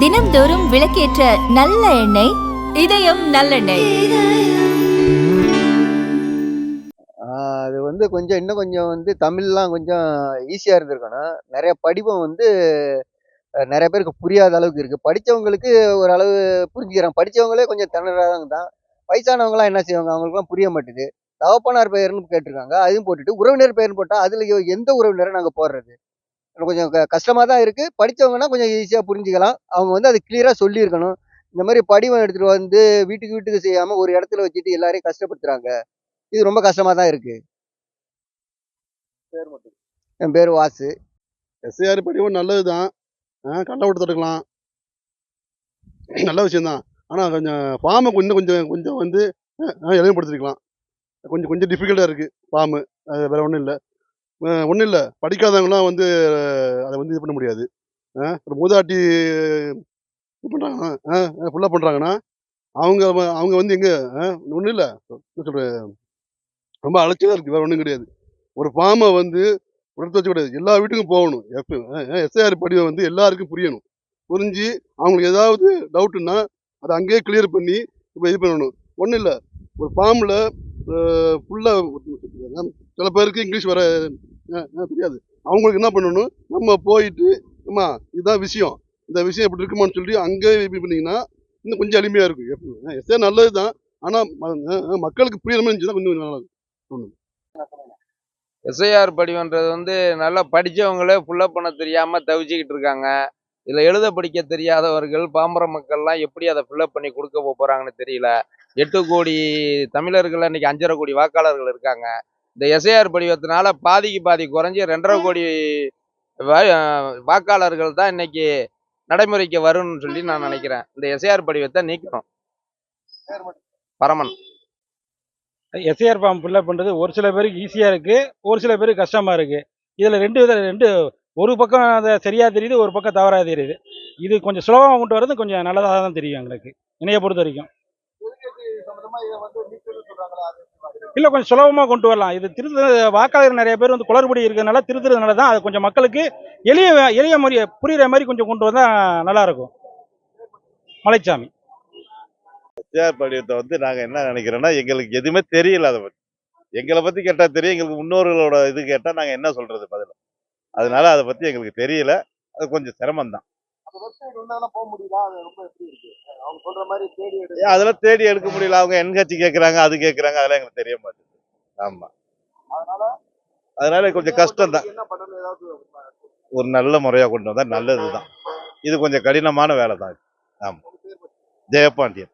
தினம்தோறும் விளக்கேற்ற நல்ல எண்ணெய் இதயம் நல்லெண்ணெய். அது வந்து கொஞ்சம் இன்னும் கொஞ்சம் வந்து தமிழ்லாம் கொஞ்சம் ஈஸியாக இருந்திருக்கணும். நிறைய படிப்பம் வந்து நிறைய பேருக்கு புரியாத அளவுக்கு இருக்குது படித்தவங்களுக்கு ஓரளவு புரிஞ்சுக்கிறாங்க படித்தவங்களே கொஞ்சம் திணறாதவங்க தான். வயசானவங்களாம் என்ன செய்வாங்க? அவங்களுக்குலாம் புரிய மாட்டேது. தகப்பனார் பெயர்னு கேட்டிருக்காங்க. அதையும் போட்டுட்டு உறவினர் பெயர்னு போட்டால் அதில் எந்த உறவினரை நாங்கள் போடுறது? கொஞ்சம் க கஷ்டமாக தான் இருக்குது படித்தவங்கன்னா கொஞ்சம் ஈஸியாக புரிஞ்சுக்கலாம். அவங்க வந்து அது கிளியராக சொல்லியிருக்கணும். இந்த மாதிரி படிவம் எடுத்துகிட்டு வந்து வீட்டுக்கு வீட்டுக்கு செய்யாமல் ஒரு இடத்துல வச்சுட்டு எல்லாரையும் கஷ்டப்படுத்துகிறாங்க இது ரொம்ப கஷ்டமாக தான் இருக்குது என் பேர் வாசு. எஸ்ஐஆர் படிவும் நல்லது தான் கண்ட விட்டு தடுக்கலாம். நல்ல விஷயம்தான். ஆனால் கொஞ்சம் ஃபார்மை இன்னும் கொஞ்சம் கொஞ்சம் வந்து எளிமைப்படுத்திருக்கலாம் கொஞ்சம் கொஞ்சம் டிஃபிகல்ட்டாக இருக்குது ஃபார்மு அது வேறு ஒன்றும் இல்லை. ஒன்றும் இல்லை. படிக்காதவங்களாம் வந்து அதை வந்து இது பண்ண முடியாது. ஒரு மூதாட்டி இது பண்ணுறாங்கன்னா ஃபுல்லாக பண்ணுறாங்கன்னா அவங்க அவங்க வந்து எங்கே ஒன்றும் இல்லை. என்ன சொல்கிறது ரொம்ப அலைச்சலாக இருக்குது வேறு ஒன்றும் கிடையாது. ஒரு ஃபார்மை வந்து எடுத்து கிடையாது எல்லா வீட்டுக்கும் போகணும். எஃப் எஸ்ஐஆர் படிவை வந்து எல்லாருக்கும் புரியணும். புரிஞ்சு அவங்களுக்கு ஏதாவது டவுட்டுன்னா அதை அங்கேயே கிளியர் பண்ணி இப்போ இது பண்ணணும். ஒன்றும் இல்லை. ஒரு ஃபார்மில் ஃபுல்லாக சில பேருக்கு இங்கிலீஷ் வர தெரியாது அவங்களுக்கு என்ன பண்ணணும்? நம்ம போயிட்டு அம்மா இதுதான் விஷயம். இந்த விஷயம் இப்படி இருக்குமான்னு சொல்லி அங்கேயே இது பண்ணிங்கன்னா இன்னும் கொஞ்சம் எளிமையாக இருக்கும். எஸ்ஐஆர் நல்லது தான் ஆனால் மக்களுக்கு புரியுற மாதிரி இருந்துச்சுன்னா கொஞ்சம் நல்லா இருக்கும். எஸ்ஐஆர் படிவன்றது வந்து நல்லா படித்தவங்களே ஃபுல்லப் பண்ண தெரியாமல் தவிச்சிக்கிட்டு இருக்காங்க. இதில் எழுத படிக்க தெரியாதவர்கள் பாம்பர மக்கள்லாம் எப்படி அதை ஃபில்லப் பண்ணி கொடுக்க போகிறாங்கன்னு தெரியல. எட்டு கோடி தமிழர்கள் இன்னைக்கு அஞ்சரை கோடி வாக்காளர்கள் இருக்காங்க. இந்த எஸ்ஐஆர் படிவத்தினால பாதிக்கு பாதி குறைஞ்சி ரெண்டரை கோடி வாக்காளர்கள் தான் இன்னைக்கு நடைமுறைக்கு வரும்னு சொல்லி நான் நினைக்கிறேன். இந்த எஸ்ஐஆர் படிவத்தை நீக்கணும். பரமன். எஸ்ஏஆர் ஃபார்ம் ஃபில்அப் பண்ணுறது ஒரு சில பேருக்கு ஈஸியாக இருக்குது ஒரு சில பேருக்கு கஷ்டமாக இருக்குது இதில் ரெண்டு வித ரெண்டு ஒரு பக்கம் அதை சரியாக தெரியுது ஒரு பக்கம் தவறாக தெரியுது. இது கொஞ்சம் சுலபமாக கொண்டு வரது கொஞ்சம் நல்லதாக தான் தெரியும் எங்களுக்கு. என்னைய பொறுத்த வரைக்கும். இல்லை கொஞ்சம் சுலபமாக கொண்டு வரலாம். இது திருத்த வாக்காளர் நிறைய பேர் வந்து குளறுபடி இருக்கிறதுனால திருத்துறதுனால தான் அது கொஞ்சம் மக்களுக்கு எளிய எளிய முறைய புரியுற மாதிரி கொஞ்சம் கொண்டு வந்தால் நல்லாயிருக்கும் மலைச்சாமி. எஸ்ஆர் படிவத்தை வந்து நாங்கள் என்ன நினைக்கிறோன்னா எங்களுக்கு எதுவுமே தெரியல அதை பற்றி எங்களை பற்றி கேட்டால் தெரியும் எங்களுக்கு முன்னோர்களோட இது கேட்டால் நாங்கள் என்ன சொல்கிறது பதில். அதனால அதை பற்றி எங்களுக்கு தெரியல. அது கொஞ்சம் சிரமம் தான் அதெல்லாம் தேடி எடுக்க முடியல. அவங்க என்ஹெச் கேட்குறாங்க அது கேட்குறாங்க அதெல்லாம் எங்களுக்கு தெரிய மாட்டேங்குது. ஆமாம் அதனால கொஞ்சம் கஷ்டம் தான் ஒரு நல்ல முறையாக கொண்டு வந்தால் நல்லது தான் இது கொஞ்சம் கடினமான வேலை தான் ஆமாம் ஜெயபாண்டியன்.